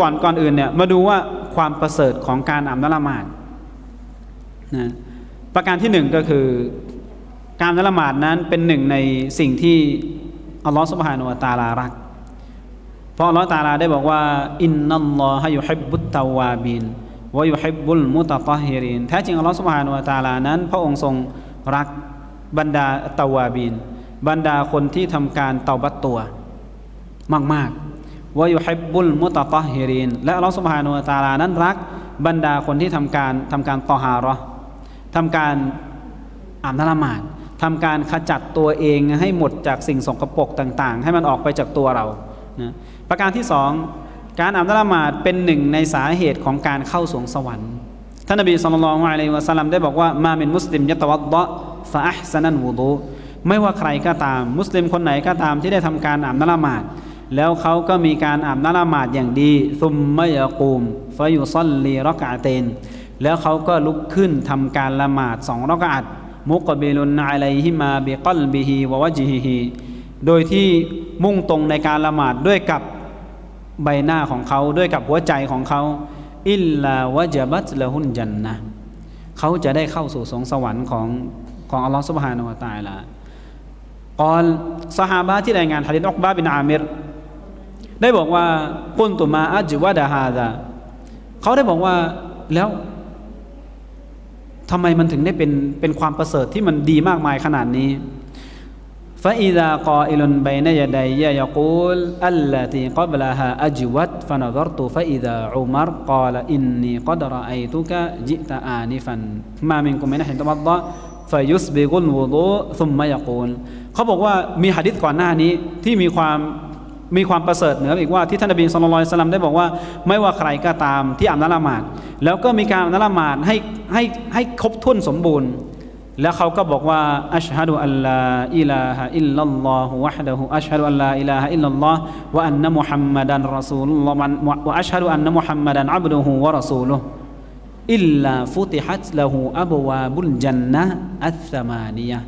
ก่อนก่อนอื่นเนี่ยมาดูว่าความประเสริฐของการอ่านละหมาดนะประการที่หนึ่งก็คือการนละหมาดนั้นเป็นหนึ่งในสิ่งที่อัลลอฮฺสุบฮานุวะตาลารัก เพราะอัลลอฮฺตาลาได้บอกว่าอินนัลลอฮะยุฮิบบุตตาวาบินวะยุฮิบบุลมุตตะฮิรินแท้จริงอัลลอฮฺสุบฮานุวะตาลานั้น พระองค์ทรงรักบรรดาตาวาบิน บรรดาคนที่ทำการเตาบัตตัวมากๆ วายุฮิบบุลมุตตะฮิรินและอัลลอฮฺสุบฮานุตาลานั้นรักบรรดาคนที่ทำการทำการตอฮาราะห์ทำการอาบน้ำละหมาดทำการขจัดตัวเองให้หมดจากสิ่งสกปรกต่างๆ ให้มันออกไปจากตัวเรานะประการที่สองการอาบน้ำละหมาดเป็นหนึ่งในสาเหตุของการเข้าสวงสวรรค์ท่านนบีสุลต่านละอะลัยวะสัลลัมได้บอกว่ามาเป็นมุสลิมยะตะวัดดะฟะอัห์ซนันวุดูไม่ว่าใครก็ตาม มุสลิมคนไหนก็ตามที่ได้ทำการอาบน้ำละหมาด แล้วเขาก็มีการอาบน้ำละหมาดอย่างดีซุมมะยะกูมฟะยุซัลลีรักอะเตน แล้วเขาก็ลุกขึ้นทำการละหมาดสองรักอะตมุกบิลุนอะลัยฮิมาบิกลบิฮิวะวะจิฮิฮิโดยที่มุ่งตรงในการละหมาดด้วยกับใบหน้าของเขาด้วยกับหัวใจของเขา อิลลาวะจบัตละหุนจันนะเขาจะได้เข้าสู่สงสวรรค์ของของอัลลอฮฺสุบฮานาอะตะอาลากอลสหาบะที่รายงานฮะดิษอักบะบินอามิร ได้บอกว่าคนตุมาอัจิวะดาฮาดาเขาได้บอกว่าแล้วทำไมมันถึงได้เป็นเป็นความประเสริฐที่มันดีมากมายขนาดนี้ฟาอิดากออิลุนไบนยดายยะกูลอัลลตีกบลาฮาอัจวัตฟานดรตุฟาอิดาอุมารกาลอินนีกดรไอตุกะจิตาอานิฟันมามินกุมินะเห็นตมัดะฟายุสบิกุลวุดุซุมมะยะกูลเขาบอกว่ามีหะดิษก่อนหน้านี้ที่มีความ มีความประเสริฐเหนืออีกว่าที่ท่านนบีสุลต่านสลัมได้บอกว่า ไม่ว่าใครก็ตามที่อ่านละหมาดแล้วก็มีการอานละหมาดให้ให้ให้ครบถ้วนสมบูรณ์ แล้วเขาก็บอกว่าอัชฮะดุอัลลาอิลาฮะอิลลัลลอฮุวะฮดะฮูอัชฮะดุอัลลาอิลาฮะอิลลัลลอฮ์วะอันนะมุฮัมมัดันรอซูลุลลอฮ์วะอัชฮะดุอันนะมุฮัมมัดันอับดุฮูวะรอซูลุอิลลาฟุติฮัตละฮูอับวาบุลจันนะอัลธมานียะ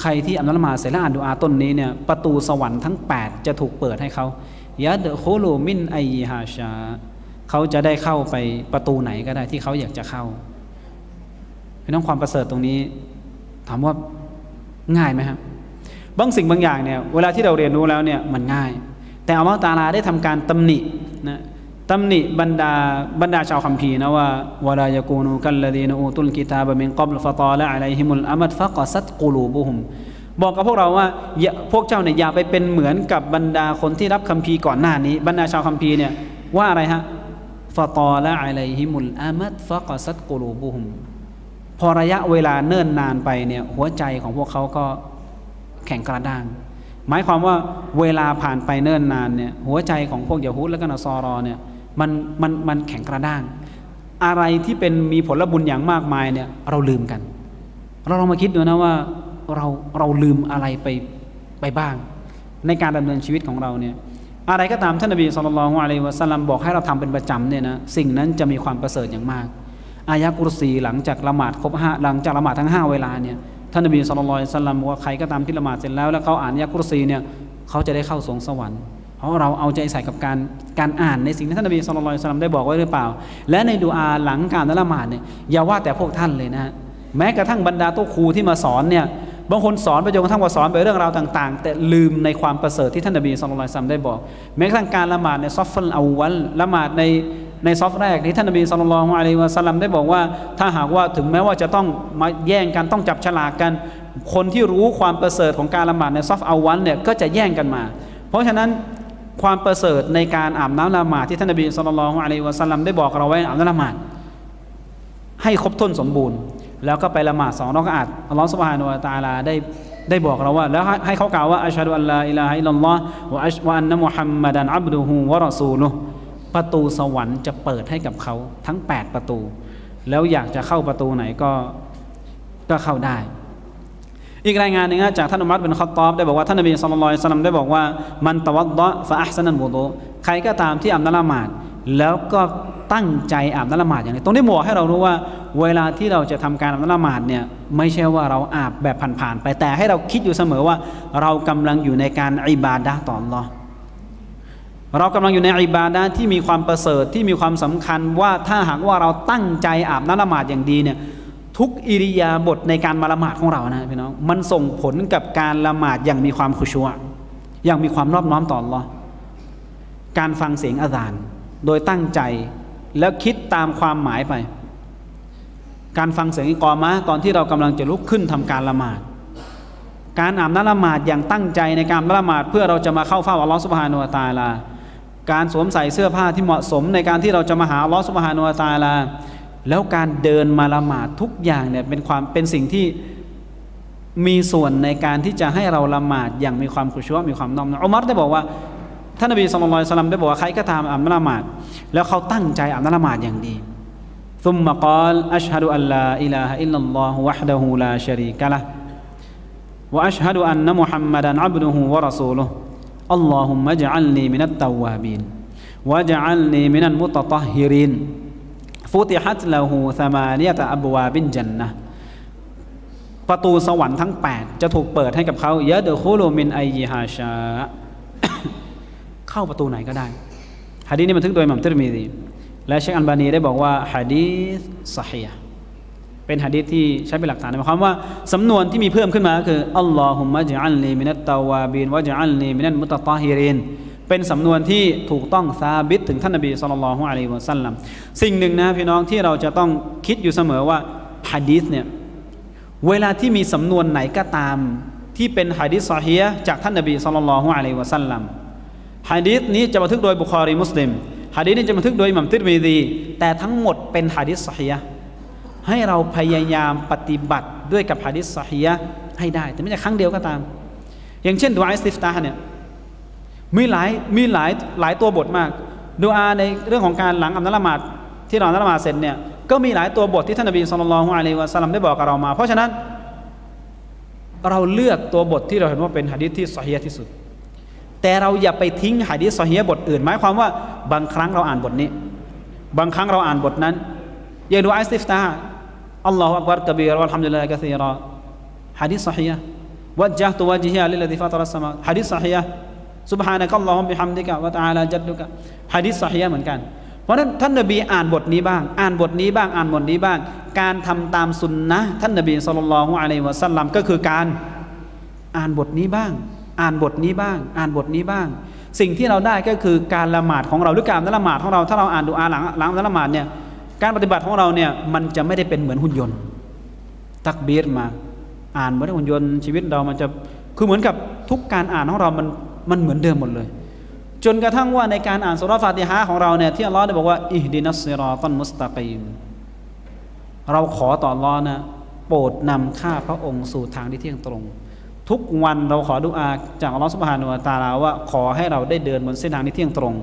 ใครที่อัลลอฮ์มาเสร็จแล้วอ่านดูอาต้นนี้เนี่ยประตูสวรรค์ทั้ง 8 จะถูกเปิดให้เขายะเดโคโลมินไอฮาชาเขาจะได้เข้าไปประตูไหนก็ได้ที่เขาอยากจะเข้าพี่น้องความประเสริฐตรงนี้ ถามว่าง่ายไหมครับบางสิ่งบางอย่างเนี่ยเวลาที่เราเรียนรู้แล้วเนี่ยมันง่าย แต่อัลลอฮฺตาลาได้ทำการตำหนินะ ตำหนิบรรดาบรรดาชาวคัมภีร์นะว่าวลายกูนูกัลลดีนอูตุลกิตาบะมินกับลฟตาละอะลัยฮิมุลอามัดฟะกอซัตกูลูบุฮุมบอกกับพวกเราว่าพวกเจ้าเนี่ยอย่าไปเป็นเหมือนกับบรรดาคนที่รับคัมภีร์ก่อนหน้านี้ บรรดาชาวคัมภีร์เนี่ยว่าอะไรฮะฟตาละอะลัยฮิมุลอามัดฟะกอซัตกูลูบุฮุมพอระยะเวลาเนิ่นนานไปเนี่ยหัวใจของพวกเขาก็แข็งกระด้างหมายความว่าเวลาผ่านไปเนิ่นนานเนี่ยหัวใจของพวกยะฮูดและก็นอซอรอเนี่ย มันมันมันแข็งกระด้าง อะไรที่เป็นมีผลบุญอย่างมากมายเนี่ยเราลืมกัน เราลองมาคิดดูนะว่าเราเราลืมอะไรไปไปบ้าง ในการดำเนินชีวิตของเราเนี่ยอะไรก็ตามท่านนบีสุลต่านละอะลัยวะสัลลัมบอกให้เราทำเป็นประจำเนี่ยนะสิ่งนั้นจะมีความประเสริฐอย่างมาก อายะกุรซีหลังจากละหมาดครบห้าหลังจากละหมาดทั้ง 5 เวลาเนี่ยท่านนบีสุลต่านสัลลัมบอกว่าใครก็ตามที่ละหมาดเสร็จแล้วแล้วเขาอ่านอายะกุรซีเนี่ยเขาจะได้เข้าสวงสวรรค์ เพราะเราเอาใจใส่กับการการอ่านในสิ่งที่ท่านนบีสุลต่านสลัมได้บอกไว้หรือเปล่า และในดูอาหลังการละหมาดเนี่ยอย่าว่าแต่พวกท่านเลยนะ แม้กระทั่งบรรดาโต๊ะครูที่มาสอนเนี่ยบางคนสอนไปจนกระทั่งว่าสอนไปเรื่องราวต่างๆ แต่ลืมในความประเสริฐที่ท่านนบีสุลต่านสลัมได้บอก แม้กระทั่งการละหมาดในซอฟฟัลอาวัลละหมาดในในซอฟแรกที่ท่านนบีสุลต่านอะลัยวะสัลลัมได้บอกว่า ถ้าหากว่าถึงแม้ว่าจะต้องมาแย่งกันต้องจับฉลากกัน คนที่รู้ความประเสริฐของการละหมาดในซอฟเอาวันเนี่ยก็จะแย่งกันมา เพราะฉะนั้น ความประเสริฐในการอาบน้ำละหมาดที่ท่านนบีสุลต่านอะลัยวะสัลลัมได้บอกเราไว้อาบน้ำละหมาดให้ครบถ้วนสมบูรณ์ แล้วก็ไปละหมาดสองรอกอาดอัลลอฮฺสุบฮานุวะตาลาได้ได้บอกเราว่า แล้วให้เขากล่าวว่าอัชฮะดุอัลลาอิลาฮะอิลลัลลอฮ์วะอัชวะอันนะมุฮัมมัดันอับดุฮูวะรอซูลุประตูสวรรค์จะเปิดให้กับเขาทั้ง 8 ประตู แล้วอยากจะเข้าประตูไหนก็ก็เข้าได้ อีกรายงานหนึ่งจากท่านอุมัรเป็นคอตอบได้บอกว่าท่านนบีสุลต่านสลลัมได้บอกว่า มันตะวัดดะฟะอัพซันันบุโดใครก็ตามที่อาบน้ำละหมาด แล้วก็ตั้งใจอาบน้ำละหมาดอย่างนี้ตรงนี้บอกให้เรารู้ว่า เวลาที่เราจะทำการอาบน้ำละหมาดเนี่ยไม่ใช่ว่าเราอาบแบบผ่านๆไปแต่ให้เราคิดอยู่เสมอว่า เรากำลังอยู่ในการอิบาดะต่อ Allah พเรากำลังอยู่ในอิบาดะที่มีความประเสริฐที่มีความสำคัญว่าถ้าหากว่าเราตั้งใจอาบน้ำละหมาดอย่างดีเนี่ย ทุกอิริยาบถในการมาละหมาดของเรานะพี่น้องมันส่งผลกับการละหมาดอย่างมีความขุชัวอย่างมีความรอบน้อมต่อ Allah การฟังเสียงอาซานโดยตั้งใจแล้วคิดตามความหมายไป การฟังเสียงอิกอมะตอนที่เรากำลังจะลุกขึ้นทำการละหมาด การอ่านละหมาดอย่างตั้งใจในการละหมาดเพื่อเราจะมาเข้าเฝ้าอัลลอฮฺสุบฮานุวตาลา การสวมใส่เสื้อผ้าที่เหมาะสมในการที่เราจะมาหาอัลลอฮฺสุบฮานุวตาลา แล้วการเดินมาละหมาดทุกอย่างเนี่ยเป็นความเป็นสิ่งที่มีส่วนในการที่จะให้เราละหมาดอย่างมีความคุชัวมีความน้อมอุมัรได้บอกว่าท่านนบีสุลต่านสลัมได้บอกว่าใครก็ทำมอ่านละหมาดแล้วเขาตั้งใจอ่านละหมาดอย่างดีซุมมะกอลอัชฮะดุอัลลาอิลาฮะอิลลัลลอฮุวะฮดะฮูลาชรีกะละวะอัชฮะดุอันนะมุฮัมมัดันอับดุฮูวะรอซูลุฮ์อัลลอฮุมมะจัลนีมินัตตาวาบีนวะจัลนีมินัลมุตตะฮิริน ฟุติฮัตลาหูซามาเนียตอับวาบินจันนะประตูสวรรค์ทั้ง 8 จะถูกเปิดให้กับเขาเยะเดคูโลมินไอยีฮาชาเข้าประตูไหนก็ได้ฮะดีนี้บันทึกโดยมัมติรมีดีและเชคอันบานีได้บอกว่าฮะดีสสเฮียเป็นฮะดีที่ใช้เป็นหลักฐานในความว่าสำนวนที่มีเพิ่มขึ้นมาคืออัลลอฮุมะจัลลีมินัตตาวาบินวะจัลลีมินัตมุตตาฮิริน เป็นสำนวนที่ถูกต้องซาบิตถึงท่านนบีสุลต่านละฮ์อะลัยวะสัลลัมสิ่งหนึ่งนะพี่น้องที่เราจะต้องคิดอยู่เสมอว่าฮะดีษเนี่ยเวลาที่มีสำนวนไหนก็ตาม ที่เป็นฮะดีษซอฮียจากท่านนบีสุลต่านละฮ์อะลัยวะสัลลัมฮะดีษนี้จะบันทึกโดยบุคอรีมุสลิมฮะดีษนี้จะบันทึกโดยมัมติรมีดี แต่ทั้งหมดเป็นฮะดีษซอฮียให้เราพยายามปฏิบัติด้วยกับฮะดีษซอฮียให้ได้ แต่ไม่ใช่ครั้งเดียวก็ตาม อย่างเช่นดุอาอิสติฟตาเนี่ย มีหลายมีหลายหลายตัวบทมากดูอาในเรื่องของการหลังอัมนัละหมาดที่เราอัมนัละหมาดเสร็จเนี่ยก็มีหลายตัวบทที่ท่านนบีสุลต่านละฮ์อะลัยวะสัลลัมได้บอกกับเรามา เพราะฉะนั้นเราเลือกตัวบทที่เราเห็นว่าเป็นหะดีษที่ซอฮียะที่สุด แต่เราอย่าไปทิ้งหะดีษซอฮียะบทอื่น หมายความว่าบางครั้งเราอ่านบทนี้ บางครั้งเราอ่านบทนั้นอย่างดูอาอิสติฟตาอัลลอฮฺอักบาร์กบีรวัลฮัมดุลิลลาฮิกะซีรอหะดีษซอฮียะวัจห์ตุวะจิฮิยะลิลลดีฟาตรัสสมาหะดีษซอฮียะซุบฮานะกัลลอฮุบิฮัมดิกะวะตะอาลาจัดดุกะฮะดิษซอฮียเหมือนกัน เพราะนั้นท่านนบีอ่านบทนี้บ้าง อ่านบทนี้บ้าง อ่านบทนี้บ้าง การทำตามสุนนะท่านนบีสุลต่านละฮ์อะลัยวะสัลลัมก็คือการอ่านบทนี้บ้าง อ่านบทนี้บ้าง อ่านบทนี้บ้าง สิ่งที่เราได้ก็คือการละหมาดของเราหรือการละหมาดของเรา ถ้าเราอ่านดูอาหลังหลังละหมาดเนี่ย การปฏิบัติของเราเนี่ยมันจะไม่ได้เป็นเหมือนหุ่นยนต์ ตักเบียรมา อ่านเหมือนหุ่นยนต์ชีวิตเรามันจะคือเหมือนกับทุกการอ่านของเรามัน มันเหมือนเดิมหมดเลย จนกระทั่งว่าในการอ่านสุราฟาติฮะของเราเนี่ยที่อัลลอฮ์ได้บอกว่าอิฮดินัสซิรอตันมุสตะกีมเราขอต่ออัลลอฮ์นะโปรดนำข้าพระองค์สู่ทางที่เที่ยงตรง ทุกวันเราขอดุอาจากอัลลอฮ์สุบฮานุตาลาว่าขอให้เราได้เดินบนเส้นทางที่เที่ยงตรง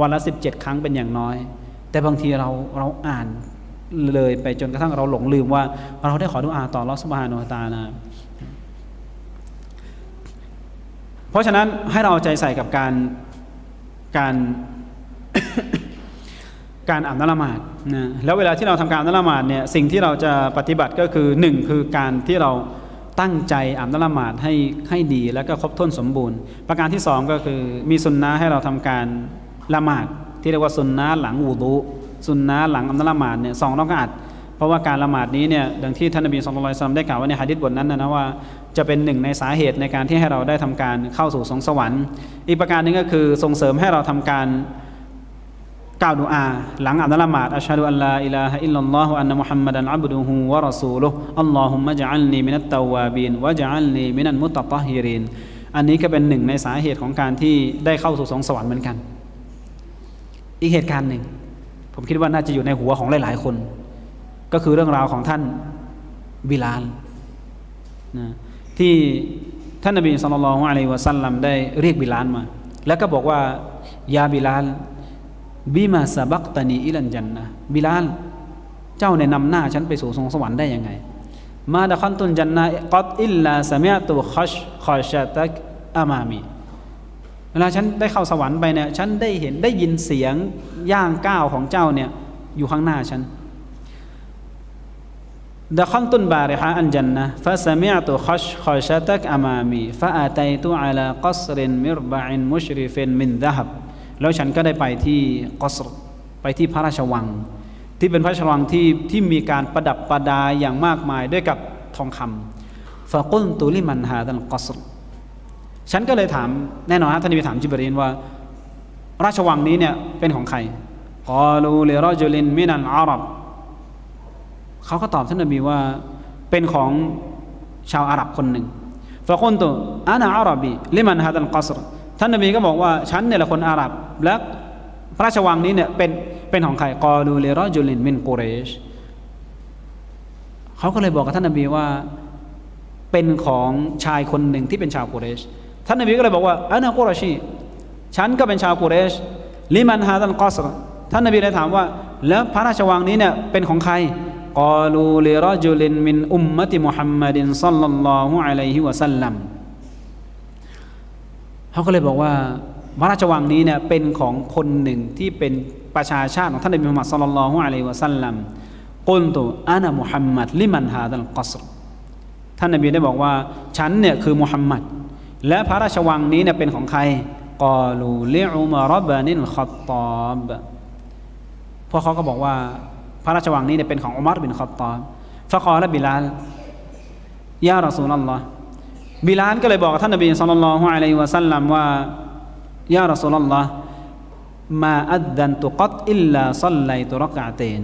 วันละสิบเจ็ดครั้งเป็นอย่างน้อย แต่บางทีเราเราอ่านเลยไปจนกระทั่งเราหลงลืมว่า เราได้ขอดุอาต่ออัลลอฮ์สุบฮานุตาลา เพราะฉะนั้นให้เราเอาใจใส่กับการการการอ่าบน้ำละหมาดนะแล้วเวลาที่เราทำการอาบน้ำละหมาดเนี่ยสิ่งที่เราจะปฏิบัติก็คือหนึ่งคือการที่เราตั้งใจอ่าบน้ำละหมาดให้ให้ดีแล้วก็ครบถ้วนสมบูรณ์ ประการที่สองก็คือมีสุนนะให้เราทำการละหมาดที่เรียกว่าสุนนะหลังวูดุสุนนะหลังอาบน้ำละหมาดเนี่ยสองรอกาด ราะว่าการละหมาดนี้เนี่ยดังที่ท่านนบีสุลต่านได้กล่าวไว้ในฮะดิษบทนั้นนะนะว่าจะเป็นหนึ่งในสาเหตุในการที่ให้เราได้ทำการเข้าสู่สงสวรรค์ อีกประการหนึงก็คือส่งเสริมให้เราทำการกล่าวดุอา หลังอับดุลละหมาดอัชฮะดุอัลลาอิลาฮะอิลลัลลอฮุอันนะมุฮัมมัดันอับดุฮุวะรอซูลุฮ์อัลลอฮุมะจัลนีมินัตตาวาบีนวะจัลนีมินันมุตตะฮิรินอันนี้ก็เป็นหนึ่งในสาเหตุของการที่ได้เข้าสู่สงสวรรค์เหมือนกัน อีกเหตุการณ์หนึ่ง ผมคิดว่าน่าจะอยู่ในหัวของหลาย ๆ คน ก็คือเรื่องราวของท่านบิลาลนะที่ท่านนบีสุลต่านละฮ์อะลัยวะสัลลัมได้เรียกบิลาลมา แล้วก็บอกว่ายาบิลาลบิมาสบักตานีอิลันจันนะบิลาลเจ้าเนี่ยนำหน้าฉันไปสู่สวงสวรรค์ได้ยังไง มาดะคันตุนจันนะกัดอิลลาสมิอตุคัชคอชตักอามามีเวลาฉันได้เข้าสวรรค์ไปเนี่ยฉันได้เห็นได้ยินเสียงย่างก้าวของเจ้าเนี่ยอยู่ข้างหน้าฉัน دخلت البارحة الجنة فسمعت خشخشتك أمامي فأتيت على قصر مربع مشرف من ذهب แล้วฉันก็ได้ไปที่กอสรไปที่พระราชวัง ที่เป็นพระราชวังที่ที่มีการประดับประดาอย่างมากมายด้วยกับทองคำฟะกุลตุลิมันฮาดัลกอสรฉันก็เลยถามแน่นอนนะท่านนบีถามจิบรีนว่า ราชวังนี้เนี่ยเป็นของใครกอลูเลรอจุลินมินันอาหรับ เขาก็ตอบท่านนบีว่าเป็นของชาวอาหรับคนหนึ่งฟะกุลตุอานาอาหรับีลิมันฮาดัลกอสรท่านนบีก็บอกว่าฉันเนี่ยแหละคนอาหรับ และพระราชวังนี้เนี่ยเป็นเป็นของใครกอลูเลรอจุลินมินกุเรชเขาก็เลยบอกกับท่านนบีว่าเป็นของชายคนหนึ่งที่เป็นชาวกุเรช ท่านนบีก็เลยบอกว่าอานากุรชีฉันก็เป็นชาวกุเรชลิมันฮาดัลกอสรท่านนบีเลยถามว่า แล้วพระราชวังนี้เนี่ยเป็นของใคร กอลูลิรจุลินมินอุมมติมุฮัมมัดินซัลลัลลอฮุอะลัยฮิวะสัลลัมเขาก็เลยบอกว่าพระราชวังนี้เนี่ยเป็นของคนหนึ่งที่เป็นประชาชาติของท่านนบีมุฮัมมัดซัลลัลลอฮุอะลัยฮิวะสัลลัมกุลตุอานะมุฮัมมัดลิมันฮาดัลกอสรท่านนบีได้บอกว่าฉันเนี่ยคือมุฮัมมัดและพระราชวังนี้เนี่ยเป็นของใครกอลูลิอุมารบานินขัตตอบพวกเขาก็บอกว่า พระราชวังนี้เนี่ยเป็นของอุมารบินขัตตอบฟะกอและบิลาลยารอซูลลอฮ์บิลาลก็เลยบอกท่านนบีสุลต่านละฮ์อะลัยฮิวะสัลลัมว่ายารอซูลลอฮ์มาอัดดันตุกัตอิลลาซัลไลตุรักะเตน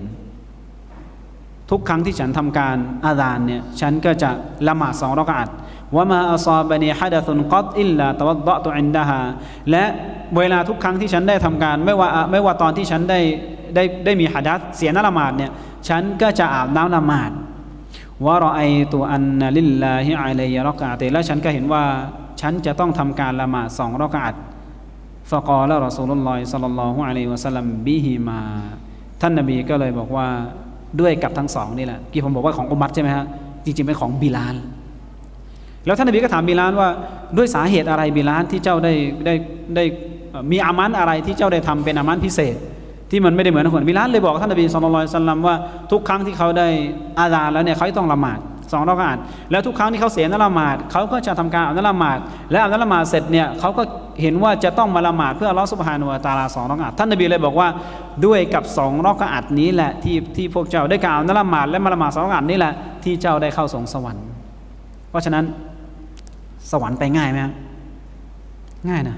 ทุกครั้งที่ฉันทำการอาดานเนี่ยฉันก็จะละหมาดสองรักอัตว่ามาอัซาบนีฮัดะซุนกัตอิลลาตะวัดดะตุอินดะฮาและเวลาทุกครั้งที่ฉันได้ทำการ ไม่ว่าไม่ว่าตอนที่ฉันได้ ได้ได้มีฮัดัษเสียนละหมาดเนี่ยฉันก็จะอาบน้ำละหมาดว่ารอไอตัวอันนลิลลาฮิอะลัยรักะเตแล้วฉันก็เห็นว่าฉันจะต้องทำการละหมาดสองรักอัตฟะกอละรอซูลุลลอฮิศ็อลลัลลอฮุอะลัยวะสัลลัมบิฮิมาท่านนบีก็เลยบอกว่าด้วยกับทั้งสองนี่แหละกี่ผมบอกว่าของอุมัตใช่ไหมฮะจริงๆเป็นของบิลาลแล้วท่านนบีก็ถามบิลาลว่าด้วยสาเหตุอะไรบิลาลที่เจ้าได้ได้ได้มีอามันอะไรที่เจ้าได้ทำเป็นอามันพิเศษ ที่มันไม่ได้เหมือนคนบิลาลเลยบอกท่านนบีสุลต่านสัลลัมว่าทุกครั้งที่เขาได้อาดาแล้วเนี่ยเขาต้องละหมาดสองรอกาตแล้วทุกครั้งที่เขาเสียนละหมาดเขาก็จะทำการอานละหมาดและอานละหมาดเสร็จเนี่ยเขาก็เห็นว่าจะต้องมาละหมาดเพื่ออัลลอฮฺสุบฮานุวะตาลาสองรอกาตท่านนบีเลยบอกว่าด้วยกับสองรอกาตนี้แหละที่ที่พวกเจ้าได้กล่าวนละหมาดและมาละหมาดสองรอกาตนี้แหละที่เจ้าได้เข้าสงสวรรค์ เพราะฉะนั้นสวรรค์ไปง่ายไหมง่ายนะ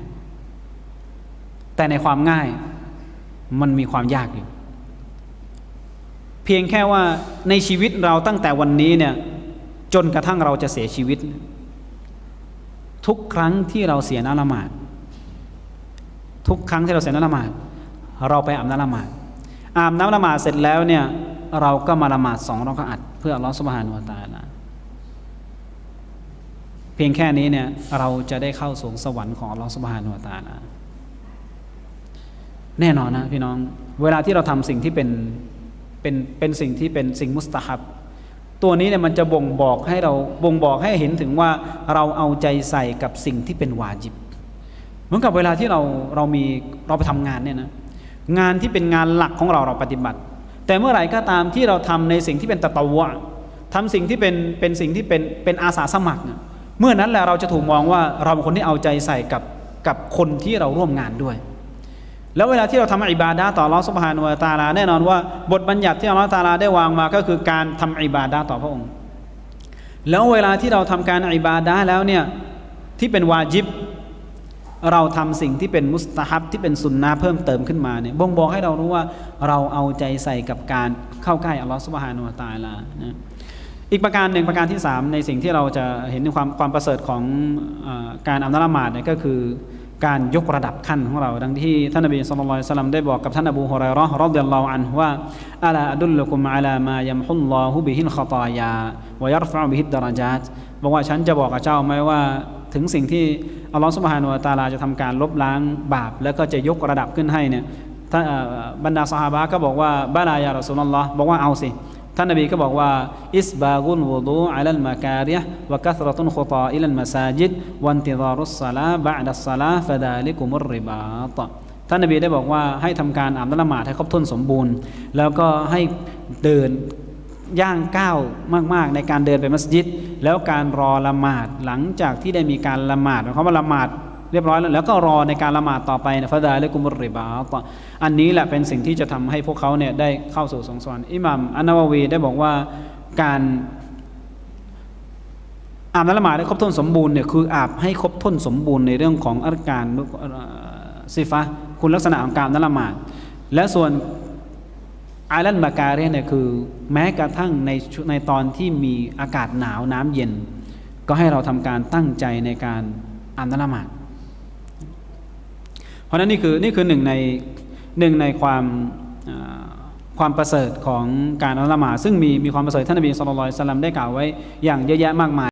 แต่ในความง่าย มันมีความยากอยู่ เพียงแค่ว่าในชีวิตเราตั้งแต่วันนี้เนี่ยจนกระทั่งเราจะเสียชีวิต ทุกครั้งที่เราเสียน้ำละหมาดทุกครั้งที่เราเสียน้ำละหมาดเราไปอาบน้ำละหมาดอาบน้ำละหมาดเสร็จแล้วเนี่ยเราก็มาละหมาดสองรอกอัดเพื่ออัลลอสุบฮานุวตาลาเพียงแค่นี้เนี่ยเราจะได้เข้าสวงสวรรค์ของอัลลอสุบฮานุวตาลา แน่นอนนะพี่น้อง เวลาที่เราทำสิ่งที่เป็นเป็นเป็นสิ่งที่เป็นสิ่งมุสตาฮับ ตัวนี้เนี่ยมันจะบ่งบอกให้เราบ่งบอกให้เห็นถึงว่าเราเอาใจใส่กับสิ่งที่เป็นวาจิบ เหมือนกับเวลาที่เราเรามีเราไปทำงานเนี่ยนะงานที่เป็นงานหลักของเราเราปฏิบัติ แต่เมื่อไหร่ก็ตามที่เราทำในสิ่งที่เป็นตะตะวะทำสิ่งที่เป็นเป็นสิ่งที่เป็นเป็นอาสาสมัคร เมื่อนั้นแหละเราจะถูกมองว่าเราเป็นคนที่เอาใจใส่กับกับคนที่เราร่วมงานด้วย แล้วเวลาที่เราทำอิบาดาต่ออัลอฮฺสุบฮานุตาลาแน่นอนว่า บทบัญญัติที่อัลลอฮฺตาลาได้วางมาก็คือการทำอิบาดาต่อพระองค์ แล้วเวลาที่เราทำการอิบาดาแล้วเนี่ยที่เป็นวาจิบ เราทำสิ่งที่เป็นมุสตาฮับที่เป็นสุนนะเพิ่มเติมขึ้นมาเนี่ยบ่งบอกให้เรารู้ว่าเราเอาใจใส่กับการเข้าใกล้อัลลอฮฺสุบฮานุตาลานะอีกประการหนึ่งประการที่ 3 ในสิ่งที่เราจะเห็นในความความประเสริฐของอการอัลละหมาดเนี่ยก็คือ การยกระดับขั้นของเรา ดังที่ท่านนบีสุลต่านสลัมได้บอกกับท่านอบูฮุไรราะห์รอฎิยัลลอฮุอันว่าอัลาอัดุลลกุมอัลามายัมฮุลลอฮุบิฮิลขตายาวยัรฟะบิฮิดดารจาตบอกว่าฉันจะบอกกับเจ้าไหมว่าถึงสิ่งที่อัลลอฮฺสุบฮานุตาลาจะทำการลบล้างบาป แล้วก็จะยกระดับขึ้นให้เนี่ยบรรดาสหายก็บอกว่าบาลายารอสุลลอฮ์บอกว่าเอาสิ ท่านนบีก็บอกว่าอิสบากุลวุดูอัลลมาการิยะวกัสรตุนขุตาอิลลมาซาจิดวันติดารุสซาลาบะดัสซาลาฟะดาลิกุมุรริบาตท่านนบีได้บอกว่าให้ทำการอ่านละหมาดให้ครบถ้วนสมบูรณ์ แล้วก็ให้เดินย่างก้าวมาก ๆ ในการเดินไปมัสยิด แล้วการรอละหมาดหลังจากที่ได้มีการละหมาดหมายความว่าละหมาด เรียบร้อยแล้วแล้วก็รอในการละหมาดต่อไปนะฟาดาเลกุมุริบาตอันนี้แหละเป็นสิ่งที่จะทำให้พวกเขาเนี่ยได้เข้าสู่สงสวรรค์อิหมัมอันนาววีได้บอกว่าการอาบน้ำละหมาดให้ครบถ้วนสมบูรณ์เนี่ยคืออาบให้ครบถ้วนสมบูรณ์ในเรื่องของอาการเอ่อซิฟะคุณลักษณะของการน้ำละหมาด และส่วนอาลันบาการเนี่ยคือแม้กระทั่งในในตอนที่มีอากาศหนาวน้ำเย็น ก็ให้เราทำการตั้งใจในการอ่านน้ำละหมาด เพราะนั้นนี่คือนี่คือหนึ่งในหนึ่งในความความประเสริฐของการลละหมาดซึ่งมีมีความประเสริฐท่านนบีสุลต่านได้กล่าวไว้อย่างเยอะแยะมากมาย